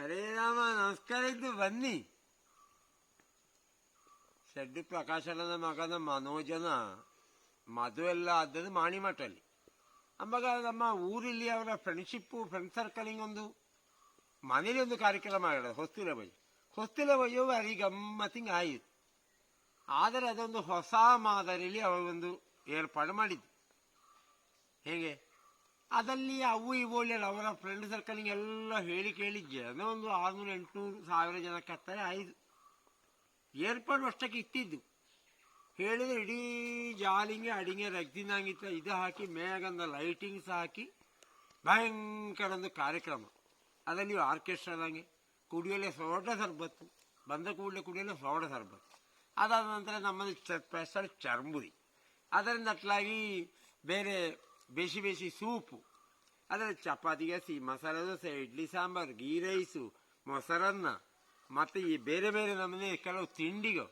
ಹರೇ ರಾಮ ನಮಸ್ಕಾರ ಇದ್ದು ಬನ್ನಿ. ಶಡ್ಡಿ ಪ್ರಕಾಶನದ ಮಗನ ಮನೋಜನ ಮದುವೆಲ್ಲ ಆದದ್ದು ಮಾಣಿಮಠಲ್ಲಿ. ಅಂಬಾಗ ನಮ್ಮ ಊರಲ್ಲಿ ಅವರ ಫ್ರೆಂಡ್ಶಿಪ್ಪು ಫ್ರೆಂಡ್ ಸರ್ಕಲಿಂಗ್ ಒಂದು ಮನೇಲಿ ಒಂದು ಕಾರ್ಯಕ್ರಮ ಮಾಡೋದು ಹೊಸ್ತಿಲ ಬೈ ಹೊಸ್ತಿಲ ಬೈಯು ಭಾರಿ ಗಮ್ಮತ್ತಿಂಗ್ ಆಯಿತು. ಆದರೆ ಅದೊಂದು ಹೊಸ ಮಾದರಿಯಲ್ಲಿ ಅವರೊಂದು ಏರ್ಪಾಡು ಮಾಡಿದ್ದು. ಹೇಗೆ? ಅದಲ್ಲಿ ಅವು ಇವು ಅವರ ಫ್ರೆಂಡ್ ಸರ್ಕಲ್ಗೆ ಎಲ್ಲ ಹೇಳಿ ಕೇಳಿ ಜನ ಒಂದು ಆರುನೂರು, ಎಂಟುನೂರು ಸಾವಿರ ಜನಕ್ಕೆ ಹತ್ತಾರೆ ಆಯಿತು ಏರ್ಪಾಡು ಅಷ್ಟಕ್ಕೆ ಇತ್ತಿದ್ದು ಹೇಳಿದ್ರೆ ಇಡೀ ಜಾಲಿಂಗೆ ಅಡಿಗೆ ರಗ್ದಿನಾಗಿತ್ತ. ಇದು ಹಾಕಿ ಮೇಗಂದ ಲೈಟಿಂಗ್ಸ್ ಹಾಕಿ, ಭಯಂಕರ ಒಂದು ಕಾರ್ಯಕ್ರಮ. ಅದರಲ್ಲಿ ಆರ್ಕೆಸ್ಟ್ರಾದಂಗೆ ಕುಡಿಯಲೇ ಸೋಡ ಸರ್ಬತ್ತು. ಬಂದ ಕೂಡಲೇ ಕುಡಿಯಲೇ ಸೋಡ ಸರ್ಬತ್ತು. ಅದಾದ ನಂತರ ನಮ್ಮಲ್ಲಿ ಸ್ಪೆಷಲ್ ಚರ್ಮುರಿ. ಅದರಿಂದ ಅಟ್ಲಾಗಿ ಬೇರೆ ಬೇಸಿ ಬೇಸಿ ಸೂಪು ಅದರ ಚಪಾತಿಗೆ ಹಸಿ ಮಸಾಲೆ ದೋಸೆ ಇಡ್ಲಿ ಸಾಂಬಾರು ಗೀ ರೈಸು ಮೊಸರನ್ನ ಮತ್ತು ಈ ಬೇರೆ ಬೇರೆ ನಮ್ಮನೆ ಕೆಲವು ತಿಂಡಿಗಳು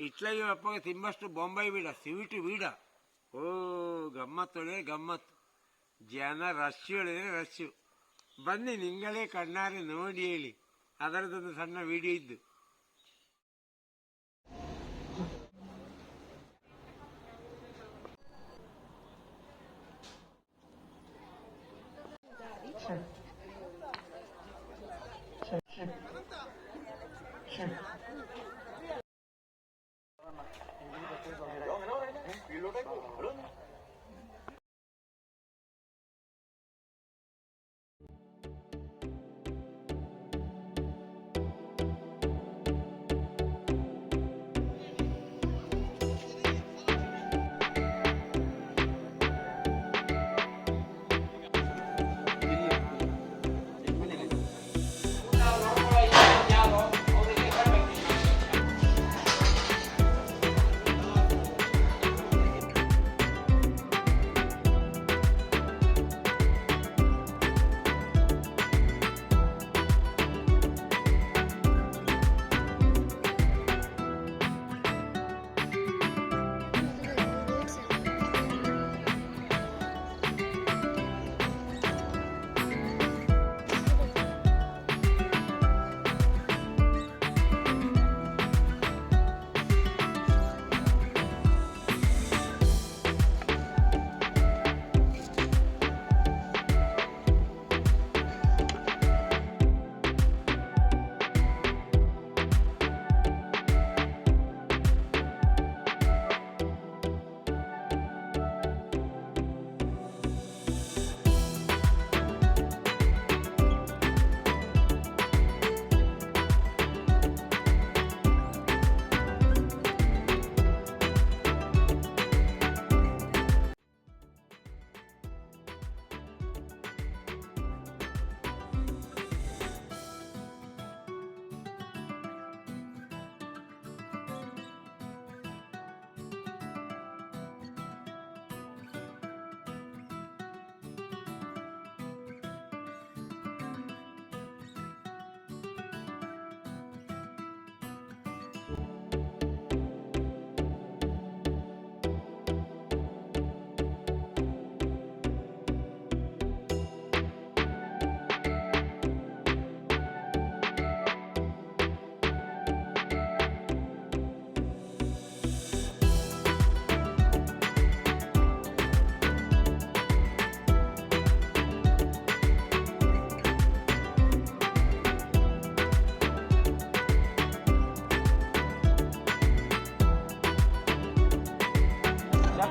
ಇಟ್ಲಾಗಿ ಅಪ್ಪಗೆ ತಿಂಬಷ್ಟು ಬೊಂಬೈ ಬೀಡ ಸ್ವೀಟ್ ಬೀಡ ಓ ಗಮ್ಮತ್ತೊಳೆ ಗಮ್ಮತ್ತು ಜನ ರಶ್ ಹೇಳಿದ್ರೆ ರಶ್ಶು ಬನ್ನಿ ನಿಂಗಳೇ ಕಣ್ಣಾರೆ ನೋಡಿ ಹೇಳಿ ಅದರದೊಂದು ಸಣ್ಣ ವಿಡಿಯೋ ಇದ್ದು 是，是，是。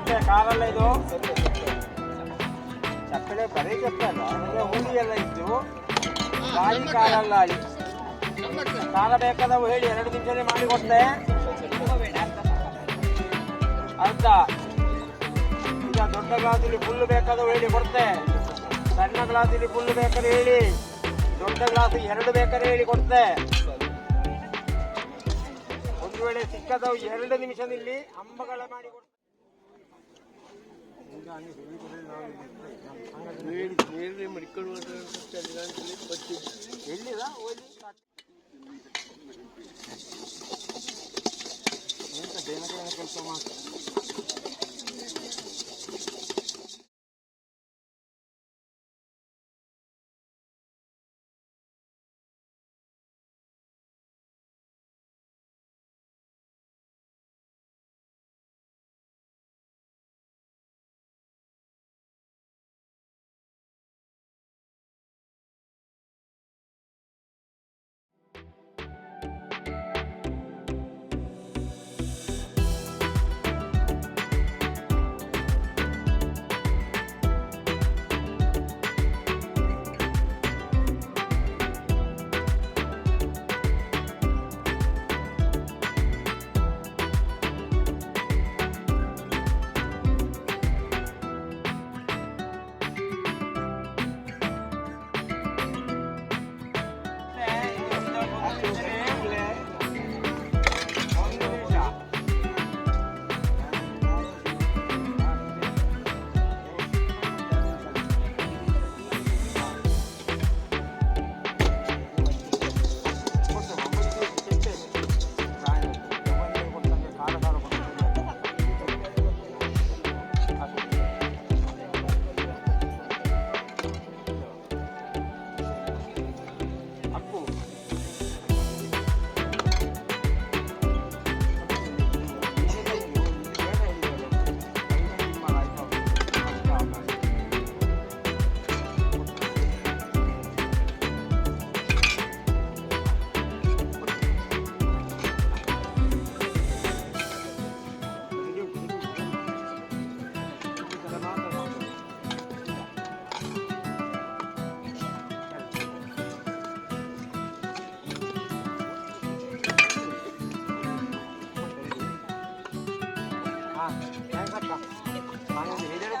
ಚಪ್ಪೆ ಕಾಲಲ್ಲ ಇದು? ಚಪ್ಪಲೆ ಬರೀ ಚಪ್ಪೆ ಅಲ್ಲ ಅಂದ್ರೆ ಹುಳಿ ಎಲ್ಲ ಇದ್ದು ಗಾಳಿ ಕಾಲಲ್ಲ ಕಾಲ ಬೇಕಾದವು ಹೇಳಿ ಎರಡು ನಿಮಿಷದಲ್ಲಿ ಮಾಡಿ ಕೊಡ್ತೆ ಅರ್ಧ. ಈಗ ದೊಡ್ಡ ಗ್ಲಾಸಲ್ಲಿ ಫುಲ್ ಬೇಕಾದವು ಹೇಳಿ ಕೊಡ್ತೆ ಸಣ್ಣ ಗ್ಲಾಸಲ್ಲಿ ಫುಲ್ ಬೇಕಾದ್ರೆ ಹೇಳಿ. ದೊಡ್ಡ ಗ್ಲಾಸ್ ಎರಡು ಬೇಕಾದ್ರೆ ಹೇಳಿ ಕೊಡ್ತೆ ಒಂದು ವೇಳೆ ಸಿಕ್ಕದವು ಎರಡು ನಿಮಿಷದಲ್ಲಿ ಅಂಬಗಳ ಮಾಡಿ వేడి వేడి మరి ఇక్కడ వచ్చింది వెళ్ళిరా ఓలి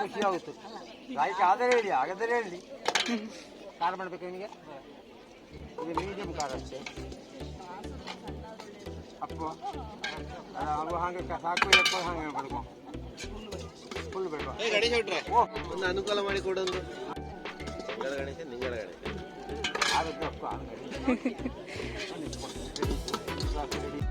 ಖುಷಿ ಆಗುತ್ತೆ ಲೈಕ್ ಆದರೆ ಹೇಳಿ ಹಾಗಾದರೆ ಹೇಳಿ. ಕಾರ್ ಮಾಡ್ಬೇಕು ನಿಮಗೆ ಇದು ಮೀಡಿಯಂ ಕಾರ್ ಅಷ್ಟೇ. ಅಪ್ಪ. ಅವು ಹಾಗೆ ಸಾಕು ಎಪ್ಪ ಹಾಗೆ ಮಾಡ್ಕೊ. ಫುಲ್ ಬೇಡ. ಒಂದು ಅನುಕೂಲ ಮಾಡಿ ಕೊಡೋದು ಗಣೇಶ ನಿಂಗಳ ಗಣೇಶ. ಆಗುತ್ತೆ ಅಪ್ಪ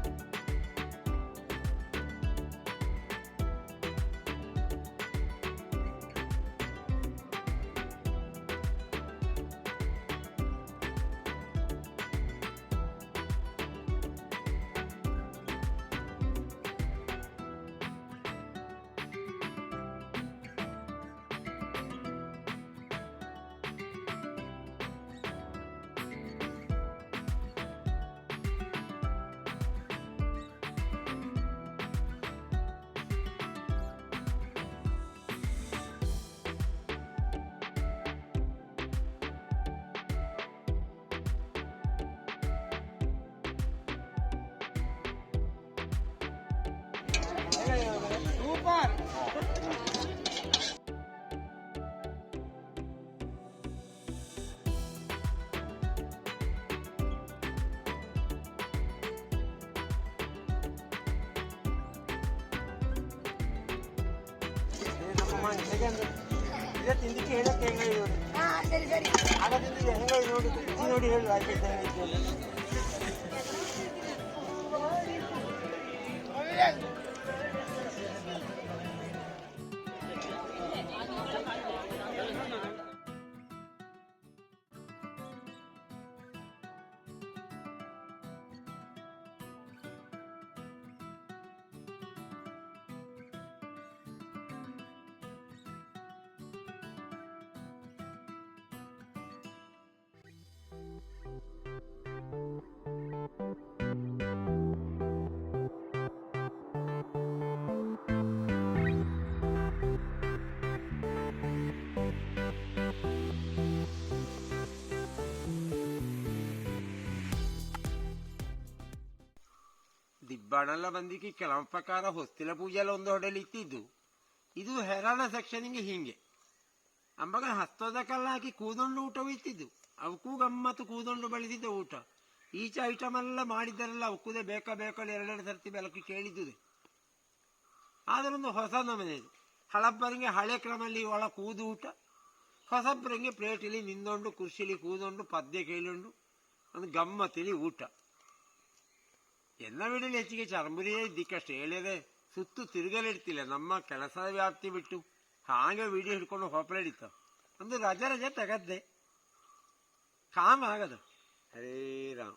ರೆಡಿ ಸೂಪರ್ ತಿಂದಿಕ್ಕೆ ಹೇಳಕ್ಕೆ ಹೆಂಗ ನೋಡಿ ಸರಿ ಸರಿ ಆಗ ತಿಂದಿದ್ದು ಹೆಂಗ ನೋಡಿ ರುಚಿ ನೋಡಿ ಹೇಳು ಆಯ್ತು ಹೆಂಗೈತೆ ಅಂತ. ದಿಬ್ಬಾಣೆಲ್ಲ ಬಂದಿಕ್ಕೆ ಕೆಲವು ಪ್ರಕಾರ ಹೊಸ್ತಿಲ ಪೂಜೆಲ್ಲ ಒಂದು ಹೊಡೆಯಲ್ಲಿ ಇತ್ತಿದ್ದು ಇದು ಹೆರಾನ ಸೆಕ್ಷನ್ಗೆ ಹಿಂಗೆ ಅಂಬಗ ಹಸ್ತೋದ ಕಲ್ಲ ಹಾಕಿ ಕೂದೊಂಡು ಊಟವೂ ಇತ್ತಿದ್ದು ಅವಕ್ಕೂ ಗಮ್ಮತ್ತು ಕೂದೊಂಡು ಬೆಳೆದಿದ್ದ ಊಟ. ಈಚೆ ಐಟಮ್ ಎಲ್ಲ ಮಾಡಿದ್ದರೆಲ್ಲ ಅವಕ್ಕೂದೇ ಬೇಕಾ ಬೇಕಾ ಎರಡೆರಡು ಸರ್ತಿ ಬೆಳಕು ಕೇಳಿದ್ದುದೆ. ಆದ್ರೊಂದು ಹೊಸ ನಮನೆ ಇದು. ಹಳಬ್ಬರಿಗೆ ಹಳೆ ಕ್ರಮಲ್ಲಿ ಒಳ ಕೂದು ಊಟ. ಹೊಸಬ್ಬರಿಗೆ ಪ್ಲೇಟಲ್ಲಿ ನಿಂದೊಂಡು, ಕುರ್ಚಿಲಿ ಕೂದೊಂಡು, ಪದ್ಯ ಕೇಳಿಕೊಂಡು ಒಂದು ಗಮ್ಮತ್ತಿಲಿ ಊಟ. ಎಲ್ಲ ಬಿಡಲಿ ಹೆಚ್ಚಿಗೆ ಚರ್ಮುರಿಯೇ ದಿಕ್ಕಷ್ಟು ಹೇಳಿದೆ. ಸುತ್ತು ತಿರುಗಲಿಡ್ತಿಲ್ಲ. ನಮ್ಮ ಕೆಲಸದ ವ್ಯಾಪ್ತಿ ಬಿಟ್ಟು ಹಾಗೆ ವಿಡಿಯೋ ಹಿಡ್ಕೊಂಡು ಹೊಪ್ಪಳಿಡಿತ ಒಂದು ರಜೆ ರಜೆ ತೆಗದ್ದೆ. काम आ गया हरे राम